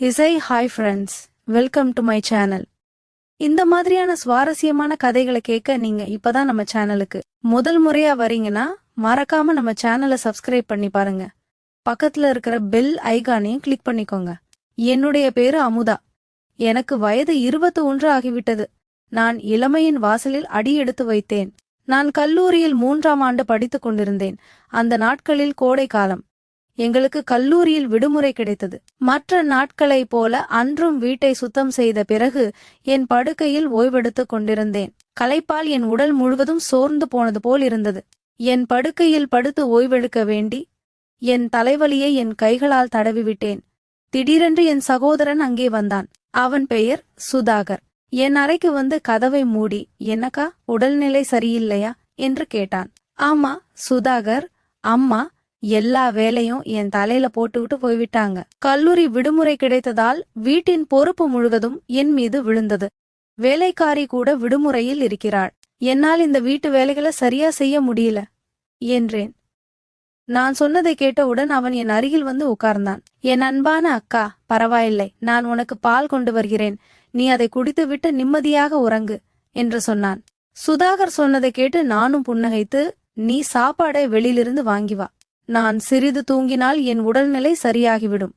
இசை hi friends welcome to my channel இந்த மாதிரியான சுவாரஸ்யமான கதைகளை கேட்க நீங்க இப்பதான் நம்ம சேனலுக்கு முதல் முறையா வரீங்கன்னா மறக்காம நம்ம சேனலை சப்ஸ்கிரைப் பண்ணி பாருங்க. பக்கத்துல இருக்கிற பெல் ஐகானையும் கிளிக் பண்ணிக்கோங்க. என்னுடைய பேரு அமுதா. எனக்கு வயது இருபத்தி ஒன்று ஆகிவிட்டது. நான் இளமையின் வாசலில் அடி எடுத்து வைத்தேன். நான் கல்லூரியில் மூன்றாம் ஆண்டு படித்துக் கொண்டிருந்தேன். அந்த நாட்களில் கோடை காலம் எங்களுக்கு கல்லூரியில் விடுமுறை கிடைத்தது. மற்ற நாட்களைப் போல அன்றும் வீட்டை சுத்தம் செய்த பிறகு என் படுக்கையில் ஓய்வெடுத்துக் கொண்டிருந்தேன். களைப்பால் என் உடல் முழுவதும் சோர்ந்து போனது போல் இருந்தது. என் படுக்கையில் படுத்து ஓய்வெடுக்க வேண்டி என் தலைவலியை என் கைகளால் தடவிவிட்டேன். திடீரென்று என் சகோதரன் அங்கே வந்தான். அவன் பெயர் சுதாகர். என் அறைக்கு வந்து கதவை மூடி என்னக்கா உடல்நிலை சரியில்லையா? என்று கேட்டான். ஆமா சுதாகர் அம்மா எல்லா வேலையும் என் தலையில போட்டுவிட்டு போய்விட்டாங்க. கல்லூரி விடுமுறை கிடைத்ததால் வீட்டின் பொறுப்பு முழுவதும் என் மீது விழுந்தது. வேலைக்காரி கூட விடுமுறையில் இருக்கிறாள். என்னால் இந்த வீட்டு வேலைகளை சரியா செய்ய முடியல என்றேன். நான் சொன்னதை கேட்டவுடன் அவன் என் அருகில் வந்து உட்கார்ந்தான். என் அன்பான அக்கா பரவாயில்லை நான் உனக்கு பால் கொண்டு வருகிறேன். நீ அதை குடித்துவிட்டு நிம்மதியாக உறங்கு என்று சொன்னான். சுதாகர் சொன்னதை கேட்டு நானும் புன்னகைத்து நீ சாப்பாடை வெளியிலிருந்து வாங்கி வா நான் சிறிது தூங்கினால் என் உடல்நிலை சரியாகிவிடும்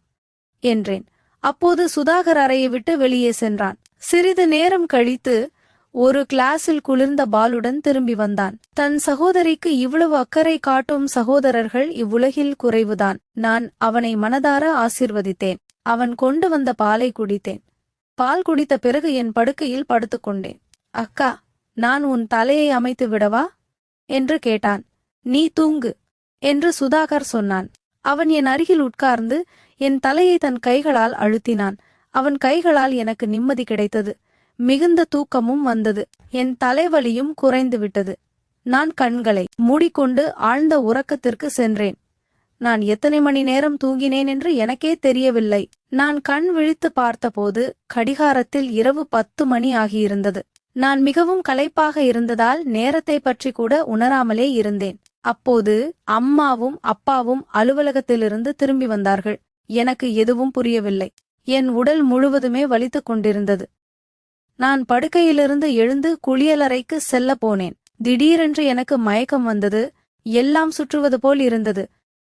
என்றேன். அப்போது சுதாகர் அறையை விட்டு வெளியே சென்றான். சிறிது நேரம் கழித்து ஒரு கிளாஸில் குளிர்ந்த பாலுடன் திரும்பி வந்தான். தன் சகோதரிக்கு இவ்வளவு அக்கறை காட்டும் சகோதரர்கள் இவ்வுலகில் குறைவுதான். நான் அவனை மனதார ஆசிர்வதித்தேன். அவன் கொண்டு வந்த பாலை குடித்தேன். பால் குடித்த பிறகு என் படுக்கையில் படுத்துக்கொண்டேன் அக்கா நான் உன் தலையை அமைத்து விடவா? என்று கேட்டான். நீ தூங்கு. என்று சுதாகர் சொன்னான். அவன் என் அருகில் உட்கார்ந்து என் தலையை தன் கைகளால் அழுத்தினான். அவன் கைகளால் எனக்கு நிம்மதி கிடைத்தது. மிகுந்த தூக்கமும் வந்தது. என் தலைவலியும் குறைந்து விட்டது. நான் கண்களை மூடிக்கொண்டு ஆழ்ந்த உறக்கத்திற்கு சென்றேன். நான் எத்தனை மணி நேரம் தூங்கினேன் என்று எனக்கே தெரியவில்லை. நான் கண் விழித்து பார்த்தபோது கடிகாரத்தில் இரவு பத்து மணி ஆகியிருந்தது. நான் மிகவும் களைப்பாக இருந்ததால் நேரத்தை பற்றி கூட உணராமலே இருந்தேன். அப்போது அம்மாவும் அப்பாவும் அலுவலகத்திலிருந்து திரும்பி வந்தார்கள். எனக்கு எதுவும் புரியவில்லை. என் உடல் முழுவதுமே வலித்துக் கொண்டிருந்தது. நான் படுக்கையிலிருந்து எழுந்து குளியலறைக்கு செல்ல போனேன். திடீரென்று எனக்கு மயக்கம் வந்தது. எல்லாம் சுற்றுவது போல் இருந்தது.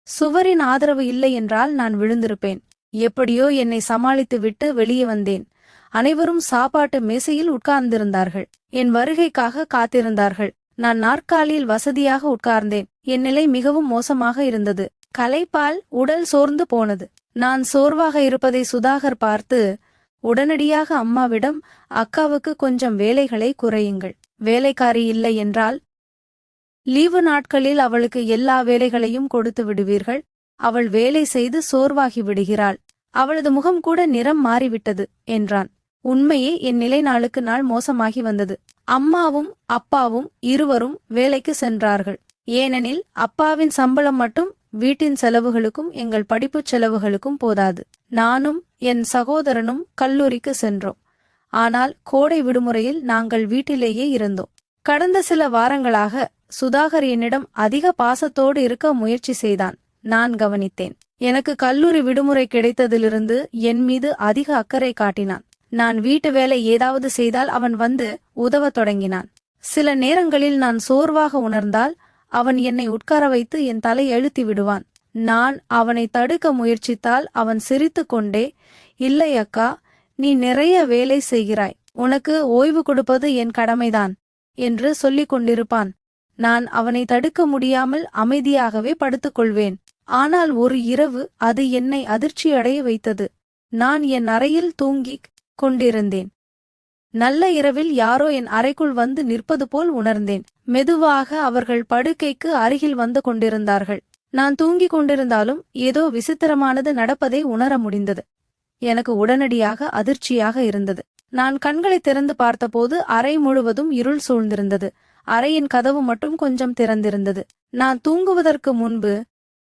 சுவரின் ஆதரவு இல்லை என்றால் நான் விழுந்திருப்பேன். எப்படியோ என்னை சமாளித்து விட்டு வெளியே வந்தேன். அனைவரும் சாப்பாட்டு மேசையில் உட்கார்ந்திருந்தார்கள். என் வருகைக்காக காத்திருந்தார்கள். நான் நாற்காலியில் வசதியாக உட்கார்ந்தேன். என் நிலை மிகவும் மோசமாக இருந்தது. கலைப்பால் உடல் சோர்ந்து போனது. நான் சோர்வாக இருப்பதை சுதாகர் பார்த்து உடனடியாக அம்மாவிடம் அக்காவுக்கு கொஞ்சம் வேலைகளை குறையுங்கள். வேலைக்காரி இல்லை என்றால் லீவு நாட்களில் அவளுக்கு எல்லா வேலைகளையும் கொடுத்து விடுவீர்கள். அவள் வேலை செய்து சோர்வாகி விடுகிறாள். அவளது முகம் கூட நிறம் மாறிவிட்டது என்றான். உண்மையே என் நிலை நாளுக்கு நாள் மோசமாகி வந்தது. அம்மாவும் அப்பாவும் இருவரும் வேலைக்கு சென்றார்கள். ஏனெனில் அப்பாவின் சம்பளம் மட்டும் வீட்டின் செலவுகளுக்கும் எங்கள் படிப்புச் செலவுகளுக்கும் போதாது. நானும் என் சகோதரனும் கல்லூரிக்கு சென்றோம். ஆனால் கோடை விடுமுறையில் நாங்கள் வீட்டிலேயே இருந்தோம். கடந்த சில வாரங்களாக சுதாகர் என்னிடம் அதிக பாசத்தோடு இருக்க முயற்சி செய்தான். நான் கவனித்தேன். எனக்கு கல்லூரி விடுமுறை கிடைத்ததிலிருந்து என் மீது அதிக அக்கறை காட்டினான். நான் வீட்டு வேலை ஏதாவது செய்தால் அவன் வந்து உதவத் தொடங்கினான். சில நேரங்களில் நான் சோர்வாக உணர்ந்தால் அவன் என்னை உட்கார வைத்து என் தலை எழுத்தி விடுவான். நான் அவனை தடுக்க முயற்சித்தால் அவன் சிரித்து கொண்டே இல்லை அக்கா நீ நிறைய வேலை செய்கிறாய். உனக்கு ஓய்வு கொடுப்பது என் கடமைதான் என்று சொல்லிக் கொண்டிருப்பான். நான் அவனை தடுக்க முடியாமல் அமைதியாகவே படுத்துக்கொள்வேன் ஆனால் ஒரு இரவு அது என்னை அதிர்ச்சியடைய வைத்தது. நான் என் அறையில் தூங்கிக் கொண்டிருந்தேன். நல்ல இரவில் யாரோ என் அறைக்குள் வந்து நிற்பது போல் உணர்ந்தேன். மெதுவாக அவர்கள் படுக்கைக்கு அருகில் வந்து கொண்டிருந்தார்கள். நான் தூங்கிக் கொண்டிருந்தாலும் ஏதோ விசித்திரமானது நடப்பதை உணர முடிந்தது. எனக்கு உடனடியாக அதிர்ச்சியாக இருந்தது. நான் கண்களை திறந்து பார்த்தபோது அறை முழுவதும் இருள் சூழ்ந்திருந்தது. அறையின் கதவு மட்டும் கொஞ்சம் திறந்திருந்தது. நான் தூங்குவதற்கு முன்பு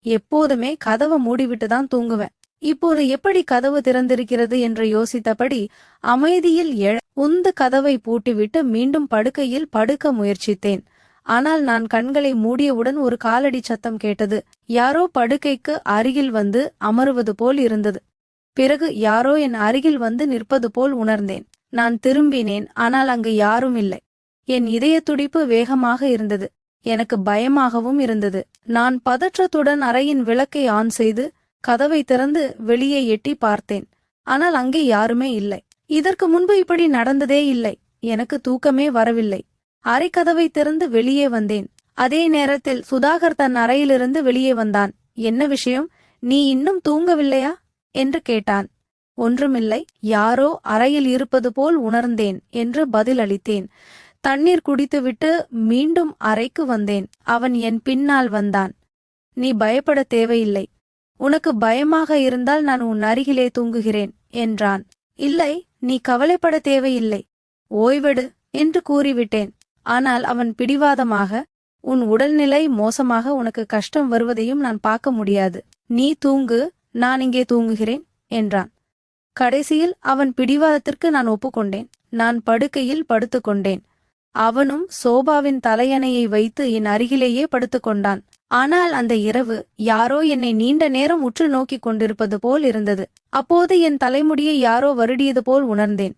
எப்போதுமே கதவை மூடிவிட்டு தான் தூங்குவேன். இப்போது எப்படி கதவு திறந்திருக்கிறது என்று யோசித்தபடி அமைதியில் எழ உந்து கதவை பூட்டிவிட்டு மீண்டும் படுக்கையில் படுக்க முயற்சித்தேன். ஆனால் நான் கண்களை மூடியவுடன் ஒரு காலடி சத்தம் கேட்டது. யாரோ படுக்கைக்கு அருகில் வந்து அமருவது போல் இருந்தது. பிறகு யாரோ என் அருகில் வந்து நிற்பது போல் உணர்ந்தேன். நான் திரும்பினேன் ஆனால் அங்கு யாரும் இல்லை. என் இதய துடிப்பு வேகமாக இருந்தது. எனக்கு பயமாகவும் இருந்தது. நான் பதற்றத்துடன் அறையின் விளக்கை ஆன் செய்து கதவை திறந்து வெளியே எட்டி பார்த்தேன். ஆனால் அங்கே யாருமே இல்லை. இதற்கு முன்பு இப்படி நடந்ததே இல்லை. எனக்கு தூக்கமே வரவில்லை. அறைக்கதவை திறந்து வெளியே வந்தேன். அதே நேரத்தில் சுதாகர் தன் அறையிலிருந்து வெளியே வந்தான். என்ன விஷயம்? நீ இன்னும் தூங்கவில்லையா? என்று கேட்டான். ஒன்றுமில்லை. யாரோ அறையில் இருப்பது போல் உணர்ந்தேன் என்று பதில் அளித்தேன். தண்ணீர் குடித்துவிட்டு மீண்டும் அறைக்கு வந்தேன். அவன் என் பின்னால் வந்தான். நீ பயப்பட தேவையில்லை. உனக்கு பயமாக இருந்தால் நான் உன் அருகிலே தூங்குகிறேன் என்றான். இல்லை நீ கவலைப்பட தேவையில்லை. ஓய்வெடு என்று கூறிவிட்டேன். ஆனால் அவன் பிடிவாதமாக உன் உடல்நிலை மோசமாக உனக்கு கஷ்டம் வருவதையும் நான் பார்க்க முடியாது. நீ தூங்கு நான் இங்கே தூங்குகிறேன் என்றான். கடைசியில் அவன் பிடிவாதத்திற்கு நான் ஒப்புக்கொண்டேன். நான் படுக்கையில் படுத்துக்கொண்டேன். அவனும் சோபாவின் தலையணையை வைத்து என் அருகிலேயே படுத்துக்கொண்டான். ஆனால் அந்த இரவு யாரோ என்னை நீண்ட நேரம் உற்று நோக்கிக் கொண்டிருப்பது போல் இருந்தது. அப்போது என் தலைமுடியை யாரோ வருடியது போல் உணர்ந்தேன்.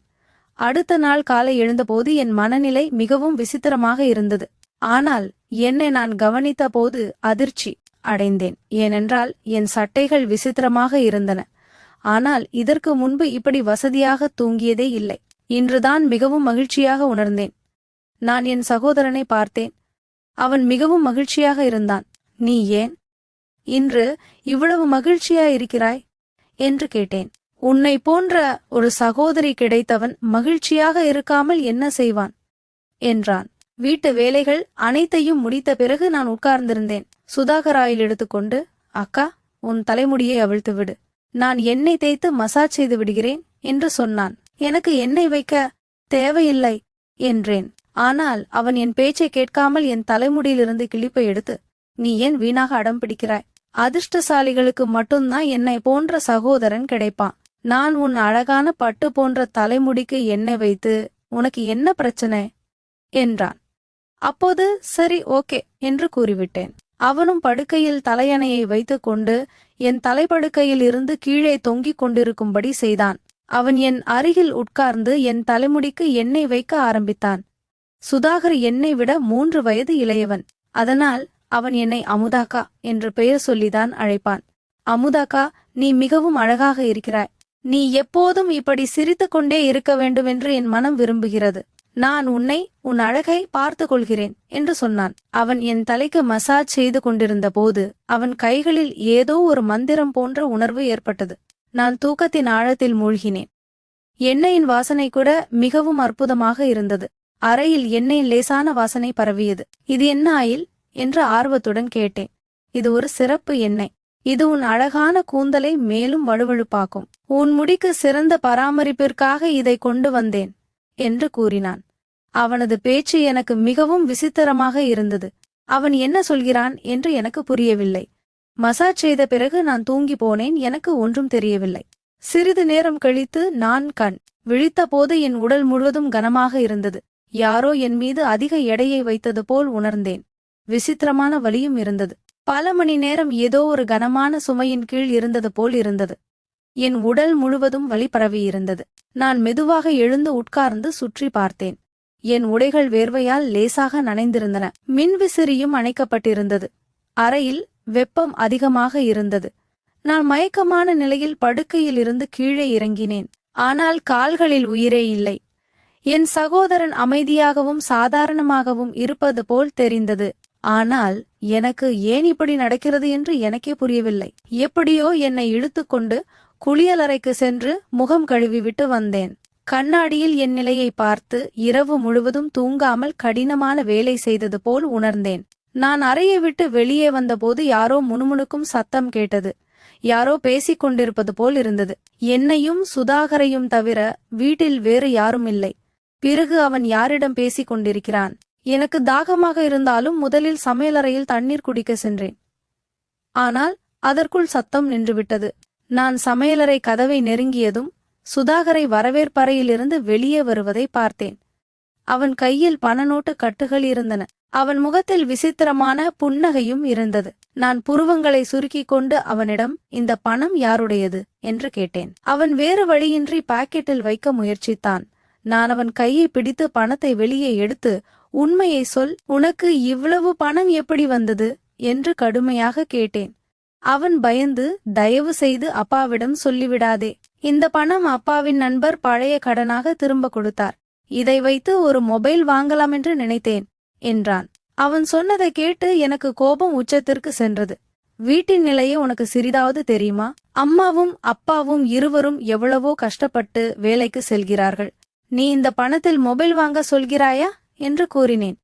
அடுத்த நாள் காலை எழுந்தபோது என் மனநிலை மிகவும் விசித்திரமாக இருந்தது. ஆனால் என்னை நான் கவனித்த போது அதிர்ச்சி அடைந்தேன். ஏனென்றால் என் சட்டைகள் விசித்திரமாக இருந்தன. ஆனால் இதற்கு முன்பு இப்படி வசதியாக தூங்கியதே இல்லை. இன்றுதான் மிகவும் மகிழ்ச்சியாக உணர்ந்தேன். நான் என் சகோதரனை பார்த்தேன். அவன் மிகவும் மகிழ்ச்சியாக இருந்தான். நீ ஏன்? இன்று இவ்வளவு மகிழ்ச்சியா இருக்கிறாய் என்று கேட்டேன். உன்னை போன்ற ஒரு சகோதரி கிடைத்தவன் மகிழ்ச்சியாக இருக்காமல் என்ன செய்வான்? என்றான். வீட்டு வேலைகள் அனைத்தையும் முடித்த பிறகு நான் உட்கார்ந்திருந்தேன். சுதாகராயில் எடுத்துக்கொண்டு அக்கா உன் தலைமுடியை அவிழ்த்து விடு. நான் எண்ணெய் தேய்த்து மசாஜ் செய்து விடுகிறேன் என்று சொன்னான். எனக்கு எண்ணெய் வைக்க தேவையில்லை என்றேன். ஆனால் அவன் என் பேச்சை கேட்காமல் என் தலைமுடியிலிருந்து கிளிப்பை எடுத்து நீ ஏன் வீணாக அடம் பிடிக்கிறாய்? அதிர்ஷ்டசாலிகளுக்கு மட்டும்தான் என்னை போன்ற சகோதரன் கிடைப்பான். நான் உன் அழகான பட்டு போன்ற தலைமுடிக்கு எண்ணெய் வைத்து உனக்கு என்ன பிரச்சனை? என்றான். அப்போது சரி ஓகே என்று கூறிவிட்டேன். அவனும் படுக்கையில் தலையணையை வைத்துக்கொண்டு என் தலைப்படுக்கையில் இருந்து கீழே தொங்கிக் கொண்டிருக்கும்படி செய்தான். அவன் என் அருகில் உட்கார்ந்து என் தலைமுடிக்கு எண்ணெய் வைக்க ஆரம்பித்தான். சுதாகர் என்னை விட மூன்று வயது இளையவன். அதனால் அவன் என்னை அமுதாக்கா என்று பெயர் சொல்லிதான் அழைப்பான். அமுதாக்கா நீ மிகவும் அழகாக இருக்கிறாய். நீ எப்போதும் இப்படி சிரித்து கொண்டே இருக்க வேண்டுமென்று என் மனம் விரும்புகிறது. நான் உன்னை உன் அழகை பார்த்து கொள்கிறேன் என்று சொன்னான். அவன் என் தலைக்கு மசாஜ் செய்து கொண்டிருந்த போது அவன் கைகளில் ஏதோ ஒரு மந்திரம் போன்ற உணர்வு ஏற்பட்டது. நான் தூக்கத்தின் ஆழத்தில் மூழ்கினேன். எண்ணெயின் வாசனை கூட மிகவும் அற்புதமாக இருந்தது. அறையில் எண்ணெயின் லேசான வாசனை பரவியது. இது என்ன ஆயில்? என்று ஆர்வத்துடன் கேட்டேன். இது ஒரு சிறப்பு எண்ணெய் இது உன் அழகான கூந்தலை மேலும் வழுவழுப்பாக்கும் உன் முடிக்கு சிறந்த பராமரிப்பிற்காக இதை கொண்டு வந்தேன் என்று கூறினான். அவனது பேச்சு எனக்கு மிகவும் விசித்திரமாக இருந்தது. அவன் என்ன சொல்கிறான் என்று எனக்கு புரியவில்லை. மசாஜ் செய்த பிறகு நான் தூங்கி போனேன் எனக்கு ஒன்றும் தெரியவில்லை. சிறிது நேரம் கழித்து நான் கண் விழித்தபோது என் உடல் முழுவதும் கனமாக இருந்தது. யாரோ என் மீது அதிக எடையை வைத்தது போல் உணர்ந்தேன். விசித்திரமான வலியும் இருந்தது. பல மணி நேரம் ஏதோ ஒரு கனமான சுமையின் கீழ் இருந்தது போல் இருந்தது. என் உடல் முழுவதும் வலி பரவியிருந்தது நான் மெதுவாக எழுந்து உட்கார்ந்து சுற்றி பார்த்தேன். என் உடைகள் வேர்வையால் லேசாக நனைந்திருந்தன. மின்விசிறியும் அணைக்கப்பட்டிருந்தது. அறையில் வெப்பம் அதிகமாக இருந்தது. நான் மயக்கமான நிலையில் படுக்கையில் இருந்து கீழே இறங்கினேன். ஆனால் கால்களில் உயிரே இல்லை. என் சகோதரன் அமைதியாகவும் சாதாரணமாகவும் இருப்பது போல் தெரிந்தது. ஆனால் எனக்கு ஏன் இப்படி நடக்கிறது என்று எனக்கே புரியவில்லை. எப்படியோ என்னை இழுத்துக்கொண்டு குளியலறைக்கு சென்று முகம் கழுவிவிட்டு வந்தேன். கண்ணாடியில் என் நிலையை பார்த்து இரவு முழுவதும் தூங்காமல் கடினமான வேலை செய்தது போல் உணர்ந்தேன். நான் அறையை விட்டு வெளியே வந்தபோது யாரோ முணுமுணுக்கும் சத்தம் கேட்டது. யாரோ பேசிக் கொண்டிருப்பது போல் இருந்தது. என்னையும் சுதாகரையும் தவிர வீட்டில் வேறு யாரும் இல்லை. பிறகு அவன் யாரிடம் பேசிக் கொண்டிருக்கிறான்? எனக்கு தாகமாக இருந்தாலும் முதலில் சமையலறையில் தண்ணீர் குடிக்க சென்றேன். ஆனால் அதற்குள் சத்தம் நின்றுவிட்டது. நான் சமையலறை கதவை நெருங்கியதும் சுதாகரை வரவேற்பறையிலிருந்து வெளியே வருவதை பார்த்தேன். அவன் கையில் பணநோட்டு கட்டுகள் இருந்தன. அவன் முகத்தில் விசித்திரமான புன்னகையும் இருந்தது. நான் புருவங்களை சுருக்கிக் கொண்டு அவனிடம் இந்த பணம் யாருடையது? என்று கேட்டேன். அவன் வேறு வழியின்றி பாக்கெட்டில் வைக்க முயற்சித்தான். நான் அவன் கையை பிடித்து பணத்தை வெளியே எடுத்து உண்மையை சொல் உனக்கு இவ்வளவு பணம் எப்படி வந்தது? என்று கடுமையாக கேட்டேன். அவன் பயந்து தயவு செய்து அப்பாவிடம் சொல்லிவிடாதே. இந்த பணம் அப்பாவின் நண்பர் பழைய கடனாக திரும்ப கொடுத்தார். இதை வைத்து ஒரு மொபைல் வாங்கலாம் என்று நினைத்தேன் என்றான். அவன் சொன்னதை கேட்டு எனக்கு கோபம் உச்சத்திற்கு சென்றது. வீட்டின் நிலையை உனக்கு சிறிதாவது தெரியுமா? அம்மாவும் அப்பாவும் இருவரும் எவ்வளவோ கஷ்டப்பட்டு வேலைக்கு செல்கிறார்கள். நீ இந்த பணத்தில் மொபைல் வாங்க சொல்கிறாயா? என்று கூறினேன்.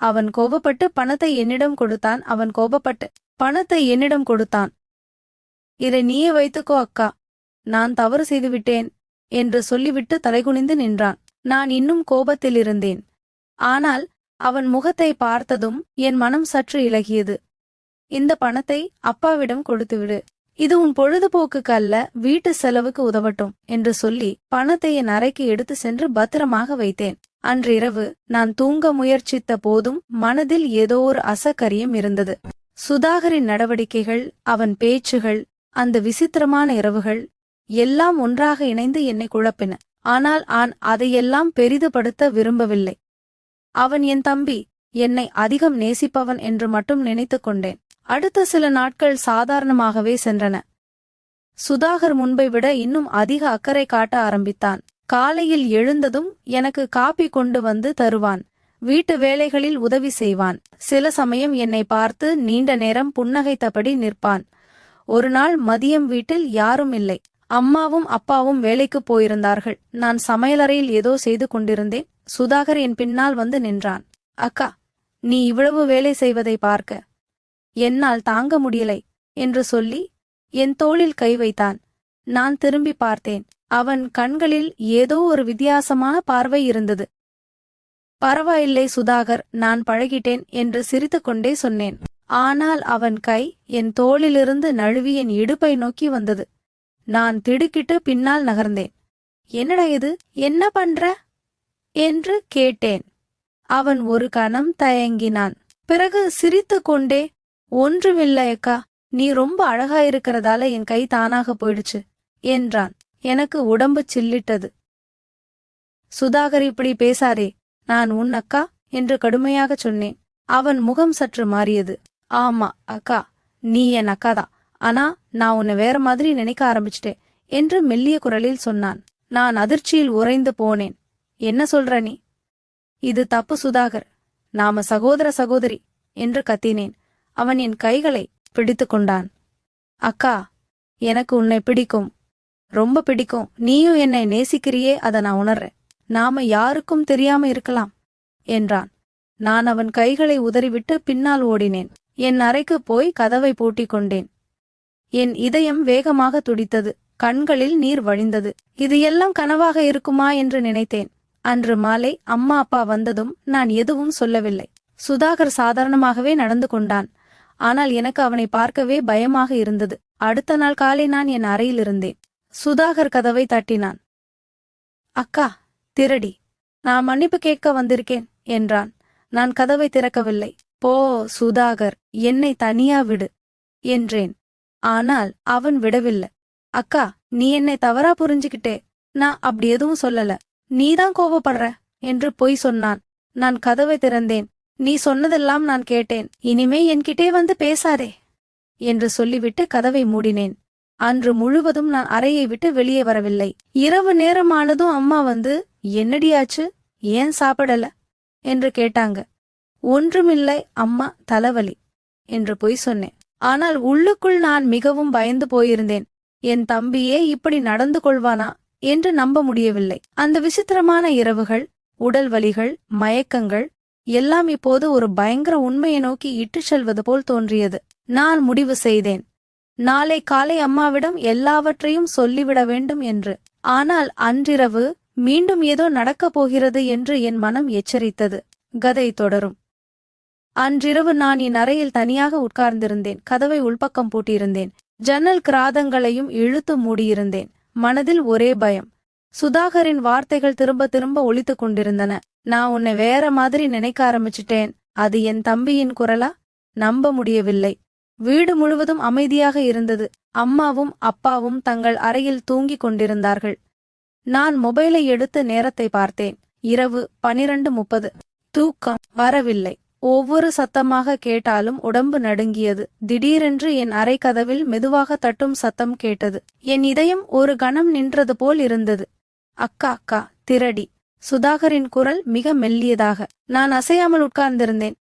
அவன் கோபப்பட்டு பணத்தை என்னிடம் கொடுத்தான். அவன் கோபப்பட்டு பணத்தை என்னிடம் கொடுத்தான். இதை நீயே வைத்துக்கோ அக்கா. நான் தவறு செய்துவிட்டேன் என்று சொல்லிவிட்டு தலைகுனிந்து நின்றான். நான் இன்னும் கோபத்தில் இருந்தேன். ஆனால் அவன் முகத்தை பார்த்ததும் என் மனம் சற்று இலகியது. இந்த பணத்தை அப்பாவிடம் கொடுத்துவிடு. இது உன் பொழுதுபோக்குக்கு அல்ல வீட்டு செலவுக்கு உதவட்டும் என்று சொல்லி பணத்தை என் அறைக்கு எடுத்து சென்று பத்திரமாக வைத்தேன். அன்றிரவு நான் தூங்க முயற்சித்த போதும் மனதில் ஏதோ ஒரு அசக்கரியம் இருந்தது. சுதாகரின் நடவடிக்கைகள் அவன் பேச்சுகள் அந்த விசித்திரமான இரவுகள் எல்லாம் ஒன்றாக இணைந்து என்னை குழப்பின. ஆனால் ஆன் அதையெல்லாம் பெரிதுபடுத்த விரும்பவில்லை. அவன் என் தம்பி என்னை அதிகம் நேசிப்பவன் என்று மட்டும் நினைத்துக் கொண்டேன். அடுத்த சில நாட்கள் சாதாரணமாகவே சென்றன. சுதாகர் முன்பை விட இன்னும் அதிக அக்கறை காட்ட ஆரம்பித்தான். காலையில் எழுந்ததும் எனக்கு காப்பி கொண்டு வந்து தருவான். வீட்டு வேலைகளில் உதவி செய்வான். சில சமயம் என்னை பார்த்து நீண்ட நேரம் புன்னகைத்தபடி நிற்பான். ஒரு நாள் மதியம் வீட்டில் யாரும் இல்லை. அம்மாவும் அப்பாவும் வேலைக்கு போயிருந்தார்கள். நான் சமையலறையில் ஏதோ செய்து கொண்டிருந்தேன். சுதாகர் என் பின்னால் வந்து நின்றான். அக்கா நீ இவ்வளவு வேலை செய்வதை பார்க்க. என்னால் தாங்க முடியலை என்று சொல்லி என் தோளில் கை வைத்தான். நான் திரும்பி பார்த்தேன். அவன் கண்களில் ஏதோ ஒரு வித்தியாசமான பார்வை இருந்தது. பரவாயில்லை சுதாகர் நான் பழகிட்டேன் என்று சிரித்துக்கொண்டே சொன்னேன். ஆனால் அவன் கை என் தோளிலிருந்து நழுவி என் இடுப்பை நோக்கி வந்தது. நான் திடுக்கிட்டு பின்னால் நகர்ந்தேன். என்னடா இது? என்ன பண்ற என்று கேட்டேன். அவன் ஒரு கணம் தயங்கினான். பிறகு சிரித்துக் கொண்டே ஒன்றுமில்லையக்கா நீ ரொம்ப அழகா இருக்கிறதால என் கை தானாக போயிடுச்சு. என்றான். எனக்கு உடம்பு சில்லிட்டது. சுதாகர் இப்படி பேசாரே நான் உன் அக்கா என்று கடுமையாகச் சொன்னேன். அவன் முகம் சற்று மாறியது. ஆமா அக்கா நீ என் அக்காதான் ஆனா நான் உன்னை வேற மாதிரி நினைக்க ஆரம்பிச்சிட்டேன் என்று மெல்லிய குரலில் சொன்னான். நான் அதிர்ச்சியில் உறைந்து போனேன். என்ன சொல்ற நீ? இது தப்பு சுதாகர். நாம சகோதர சகோதரி என்று கத்தினேன். அவன் என் கைகளை பிடித்து கொண்டான். அக்கா எனக்கு உன்னை பிடிக்கும். ரொம்ப பிடிக்கும். நீயும் என்னை நேசிக்கிறியே அதை நான் உணர்றேன். நாம யாருக்கும் தெரியாம இருக்கலாம் என்றான். நான் அவன் கைகளை உதறிவிட்டு பின்னால் ஓடினேன். என் அறைக்கு போய் கதவை பூட்டிக் கொண்டேன். என் இதயம் வேகமாக துடித்தது. கண்களில் நீர் வழிந்தது. இது எல்லாம் கனவாக இருக்குமா என்று நினைத்தேன். அன்று மாலை அம்மா அப்பா வந்ததும் நான் எதுவும் சொல்லவில்லை. சுதாகர் சாதாரணமாகவே நடந்து கொண்டான். ஆனால் எனக்கு அவனை பார்க்கவே பயமாக இருந்தது. அடுத்த நாள் காலை நான் என் அறையில் இருந்தேன். சுதாகர் கதவை தட்டினான். அக்கா திருடி. நான் மன்னிப்பு கேட்க வந்திருக்கேன் என்றான். நான் கதவை திறக்கவில்லை. போ சுதாகர். என்னை தனியா விடு என்றேன். ஆனால் அவன் விடவில்லை. அக்கா நீ என்னை தவறா புரிஞ்சுக்கிட்டே. நான் அப்படி எதுவும் சொல்லல. நீதான் கோபப்படுற என்று பொய் சொன்னான். நான் கதவை திறந்தேன். நீ சொன்னதெல்லாம் நான் கேட்டேன். இனிமே என்கிட்டே வந்து பேசாதே என்று சொல்லிவிட்டு கதவை மூடினேன். அன்று முழுவதும் நான் அறையை விட்டு வெளியே வரவில்லை. இரவு நேரமானதும் அம்மா வந்து என்னடியாச்சு ஏன் சாப்பிடல? என்று கேட்டாங்க. ஒன்றுமில்லை அம்மா தலைவலி என்று பொய் சொன்னேன். ஆனால் உள்ளுக்குள் நான் மிகவும் பயந்து போயிருந்தேன். என் தம்பியே இப்படி நடந்து கொள்வானா? என்று நம்ப முடியவில்லை. அந்த விசித்திரமான இரவுகள் உடல் வலிகள் மயக்கங்கள் எல்லாம் இப்போது ஒரு பயங்கர உண்மையை நோக்கி இட்டுச் செல்வது போல் தோன்றியது. நான் முடிவு செய்தேன். நாளை காலை அம்மாவிடம் எல்லாவற்றையும் சொல்லிவிட வேண்டும் என்று. ஆனால் அன்றிரவு மீண்டும் ஏதோ நடக்கப் போகிறது என்று என் மனம் எச்சரித்தது. கதை தொடரும். அன்றிரவு நான் என் அறையில் தனியாக உட்கார்ந்திருந்தேன். கதவை உள்பக்கம் பூட்டியிருந்தேன். ஜன்னல் கிராதங்களையும் இழுத்து மூடியிருந்தேன். மனதில் ஒரே பயம். சுதாகரின் வார்த்தைகள் திரும்ப திரும்ப ஒலித்துக் கொண்டிருந்தன. நான் உன்னை வேற மாதிரி நினைக்க ஆரம்பிச்சிட்டேன். அது என் தம்பியின் குரலா? நம்ப முடியவில்லை. வீடு முழுவதும் அமைதியாக இருந்தது. அம்மாவும் அப்பாவும் தங்கள் அறையில் தூங்கிக் கொண்டிருந்தார்கள். நான் மொபைலை எடுத்து நேரத்தை பார்த்தேன். இரவு பனிரண்டு முப்பது. தூக்கம் வரவில்லை. ஒவ்வொரு சத்தமாக கேட்டாலும் உடம்பு நடுங்கியது. திடீரென்று என் அறை கதவில் மெதுவாக தட்டும் சத்தம் கேட்டது. என் இதயம் ஒரு கணம் நின்றது போல் இருந்தது. அக்கா அக்கா திரடி. சுதாகரின் குரல் மிக மெல்லியதாக. நான் அசையாமல் உட்கார்ந்திருந்தேன்.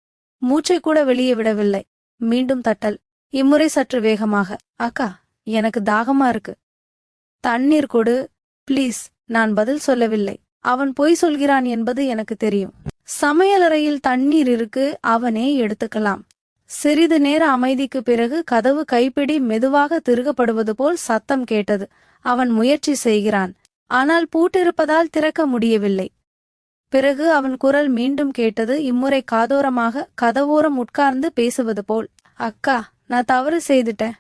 மூச்சை கூட வெளியே விடவில்லை. மீண்டும் தட்டல். இம்முறை சற்று வேகமாக அக்கா எனக்கு தாகமா இருக்கு. தண்ணீர் கொடு. ப்ளீஸ் நான் பதில் சொல்லவில்லை. அவன் பொய் சொல்கிறான் என்பது எனக்கு தெரியும். சமையலறையில் தண்ணீர் இருக்கு அவனே எடுத்துக்கலாம். சிறிது நேர அமைதிக்கு பிறகு கதவு கைப்பிடி மெதுவாக திருகப்படுவது போல் சத்தம் கேட்டது. அவன் முயற்சி செய்கிறான். ஆனால் பூட்டிருப்பதால் திறக்க முடியவில்லை. பிறகு அவன் குரல் மீண்டும் கேட்டது இம்முறை காதோரமாக கதவோரம் உட்கார்ந்து பேசுவது போல். அக்கா நான் தவறு செய்துட்டேன்.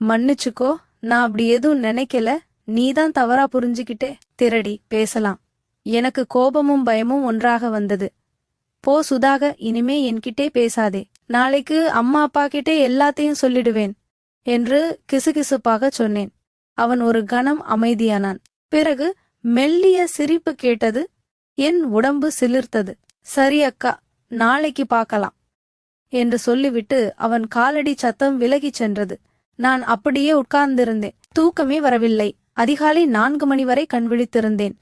மன்னிச்சுக்கோ நான் அப்படி எதுவும் நினைக்கல. நீதான் தவறா புரிஞ்சுக்கிட்டே திரடி பேசலாம். எனக்கு கோபமும் பயமும் ஒன்றாக வந்தது. போ சுதாக இனிமே என்கிட்டே பேசாதே. நாளைக்கு அம்மா அப்பா கிட்டே எல்லாத்தையும் சொல்லிடுவேன் என்று கிசுகிசுப்பாக சொன்னேன். அவன் ஒரு கணம் அமைதியானான். பிறகு மெல்லிய சிரிப்பு கேட்டது என் உடம்பு சிலிர்த்தது. சரி அக்கா நாளைக்கு பார்க்கலாம். என்று சொல்லிவிட்டு அவன் காலடி சத்தம் விலகிச் சென்றது. நான் அப்படியே உட்கார்ந்திருந்தேன். தூக்கமே வரவில்லை. அதிகாலை நான்கு மணி வரை கண் விழித்திருந்தேன்.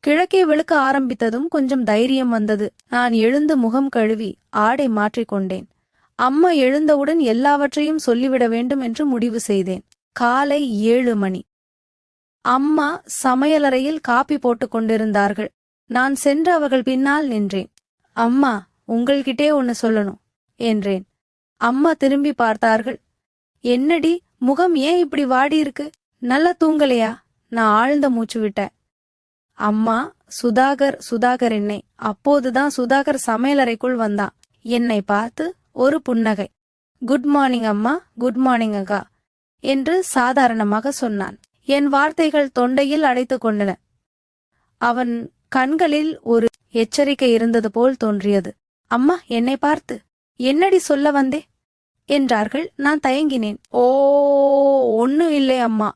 கிழக்கே வெளுக்க ஆரம்பித்ததும் கொஞ்சம் தைரியம் வந்தது. நான் எழுந்து முகம் கழுவி ஆடை மாற்றிக்கொண்டேன் அம்மா எழுந்தவுடன் எல்லாவற்றையும் சொல்லிவிட வேண்டும் என்று முடிவு செய்தேன். காலை ஏழு மணி. அம்மா சமையலறையில் காப்பி போட்டுக் கொண்டிருந்தார்கள். நான் சென்று அவர்கள் பின்னால் நின்றேன். அம்மா உங்கள்கிட்டே ஒன்னு சொல்லணும் என்றேன். அம்மா திரும்பி பார்த்தார்கள். என்னடி முகம் ஏன் இப்படி வாடி இருக்கு நல்லா தூங்கலையா? நான் ஆழ்ந்த மூச்சு விட்டேன். அம்மா சுதாகர் சுதாகர் என்னை. அப்போதுதான் சுதாகர் சமையலறைக்குள் வந்தான். என்னை பார்த்து ஒரு புன்னகை. குட் மார்னிங் அம்மா குட் மார்னிங் அக்கா என்று சாதாரணமாக சொன்னான். என் வார்த்தைகள் தொண்டையில் அடைத்துக் கொண்டன. அவன் கண்களில் ஒரு எச்சரிக்கை இருந்தது போல் தோன்றியது. அம்மா என்னை பார்த்து என்னடி சொல்ல வந்தே? என்றார்கள். நான் தயங்கினேன். ஓ ஒன்னும் இல்லை அம்மா.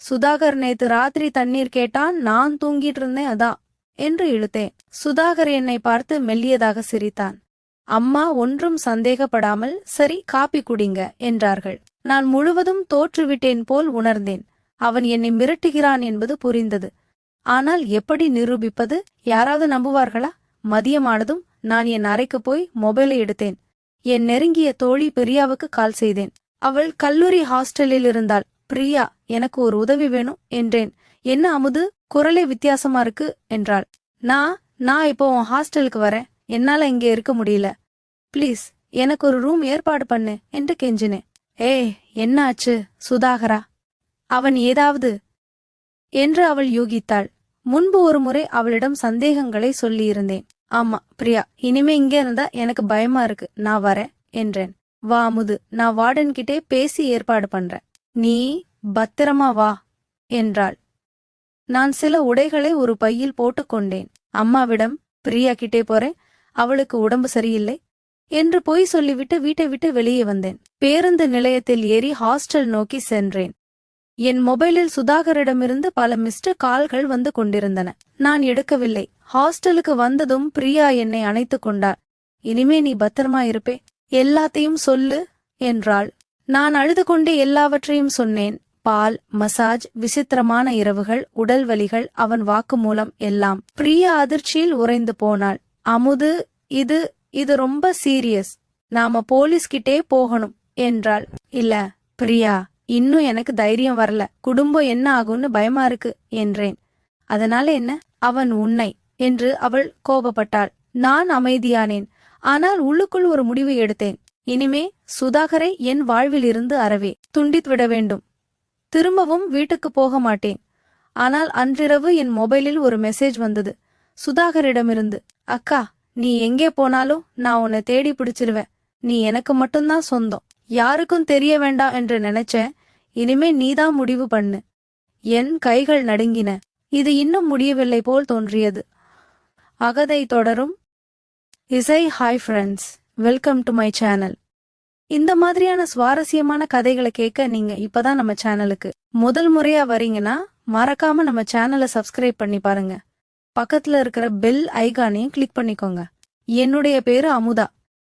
சுதாகர் நேத்து ராத்திரி தண்ணீர் கேட்டான் நான் தூங்கிட்டு இருந்தேன் அதா என்று இழுத்தேன். சுதாகர் என்னை பார்த்து மெல்லியதாக சிரித்தான். அம்மா ஒன்றும் சந்தேகப்படாமல் சரி காப்பி குடிங்க என்றார்கள். நான் முழுவதும் தோற்றுவிட்டேன் போல் உணர்ந்தேன். அவன் என்னை மிரட்டுகிறான் என்பது புரிந்தது. ஆனால் எப்படி நிரூபிப்பது? யாராவது நம்புவார்களா? மதியமானதும் நான் என் அறைக்கு போய் மொபைலை எடுத்தேன். என் நெருங்கிய தோழி பிரியாவுக்கு கால் செய்தேன். அவள் கல்லூரி ஹாஸ்டலில் இருந்தாள். பிரியா எனக்கு ஒரு உதவி வேணும் என்றேன். என்ன அமுது? குரலே வித்தியாசமா இருக்கு என்றாள். நான் நான் இப்போ உன் ஹாஸ்டலுக்கு வரேன். என்னால இங்க இருக்க முடியல. ப்ளீஸ் எனக்கு ஒரு ரூம் ஏற்பாடு பண்ணு என்று கெஞ்சினேன். ஏய் என்ன ஆச்சு சுதாகரா? அவன் ஏதாவது? என்று அவள் யூகித்தாள். முன்பு ஒரு முறை அவளிடம் சந்தேகங்களை சொல்லியிருந்தேன். ஆமா பிரியா இனிமே இங்க இருந்தா எனக்கு பயமா இருக்கு. நான் வரேன் என்றேன். வா அமுது நான் வார்டன் கிட்டே பேசி ஏற்பாடு பண்றேன். நீ பத்திரமா வா என்றாள். நான் சில உடைகளை ஒரு பையில் போட்டுக்கொண்டேன் அம்மாவிடம் பிரியா கிட்டே போறேன். அவளுக்கு உடம்பு சரியில்லை என்று பொய் சொல்லிவிட்டு வீட்டை விட்டு வெளியே வந்தேன். பேருந்து நிலையத்தில் ஏறி ஹாஸ்டல் நோக்கி சென்றேன். என் மொபைலில் சுதாகரிடமிருந்து பல மிஸ்டு கால்கள் வந்து கொண்டிருந்தன. நான் எடுக்கவில்லை. ஹாஸ்டலுக்கு வந்ததும் பிரியா என்னை அணைத்துக் கொண்டார். இனிமே நீ பத்திரமா இருப்பே. எல்லாத்தையும் சொல்லு என்றாள். நான் அழுது கொண்டே எல்லாவற்றையும் சொன்னேன். பால் மசாஜ் விசித்திரமான இரவுகள் உடல் வலிகள் அவன் வாக்குமூலம் எல்லாம். பிரியா அதிர்ச்சியில் உறைந்து போனாள். அமுது இது இது ரொம்ப சீரியஸ். நாம போலீஸ்கிட்டே போகணும் என்றாள். இல்ல பிரியா இன்னும் எனக்கு தைரியம் வரல. குடும்பம் என்ன ஆகும்னு பயமா இருக்கு? என்றேன். அதனால என்ன? அவன் உன்னை என்று அவள் கோபப்பட்டாள். நான் அமைதியானேன். ஆனால் உள்ளுக்குள் ஒரு முடிவு எடுத்தேன். இனிமே சுதாகரை என் வாழ்வில் இருந்து அறவே துண்டித்து விட வேண்டும். திரும்பவும் வீட்டுக்கு போக மாட்டேன். ஆனால் அன்றிரவு என் மொபைலில் ஒரு மெசேஜ் வந்தது. சுதாகரிடமிருந்து அக்கா நீ எங்கே போனாலும் நான் உன்னை தேடி பிடிச்சிருவேன். நீ எனக்கு மட்டும்தான் சொந்தம். யாருக்கும் தெரிய வேண்டாம் என்று நினைச்சேன். இனிமே நீதான் முடிவு பண்ணு. என் கைகள் நடுங்கின. இது இன்னும் முடியவில்லை போல் தோன்றியது. அகதை தொடரும். இசை hi friends welcome to my channel இந்த மாதிரியான சுவாரஸ்யமான கதைகளை கேட்க நீங்க இப்பதான் நம்ம சேனலுக்கு முதல் முறையா வரீங்கன்னா மறக்காம நம்ம சேனலை சப்ஸ்கிரைப் பண்ணி பாருங்க. பக்கத்துல இருக்கிற பெல் ஐகானையும் கிளிக் பண்ணிக்கோங்க. என்னுடைய பேரு அமுதா.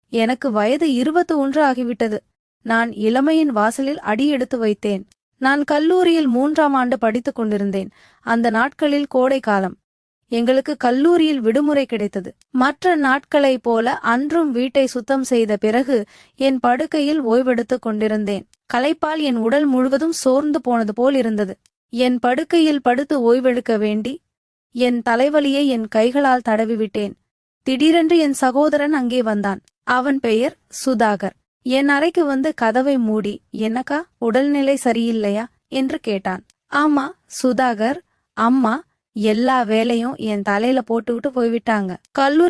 எனக்கு வயது இருபத்தி ஒன்று ஆகிவிட்டது. நான் இளமையின் வாசலில் அடியெடுத்து வைத்தேன். நான் கல்லூரியில் மூன்றாம் ஆண்டு படித்துக் கொண்டிருந்தேன். அந்த நாட்களில் கோடை காலம். எங்களுக்கு கல்லூரியில் விடுமுறை கிடைத்தது. மற்ற நாட்களைப் போல அன்றும் வீட்டை சுத்தம் செய்த பிறகு என் படுக்கையில் ஓய்வெடுத்துக் கொண்டிருந்தேன். களைப்பால் என் உடல் முழுவதும் சோர்ந்து போனது போல் இருந்தது. என் படுக்கையில் படுத்து ஓய்வெடுக்க வேண்டி என் தலைவலியை என் கைகளால் தடவிவிட்டேன். திடீரென்று என் சகோதரன் அங்கே வந்தான். அவன் பெயர் சுதாகர். என் அறைக்கு வந்து கதவை மூடி என்னக்கா உடல்நிலை சரியில்லையா? என்று கேட்டான். ஆமா சுதாகர் அம்மா எல்லா வேலையும் என் தலையில போட்டுவிட்டு போய்விட்டாங்க. கல்லூரி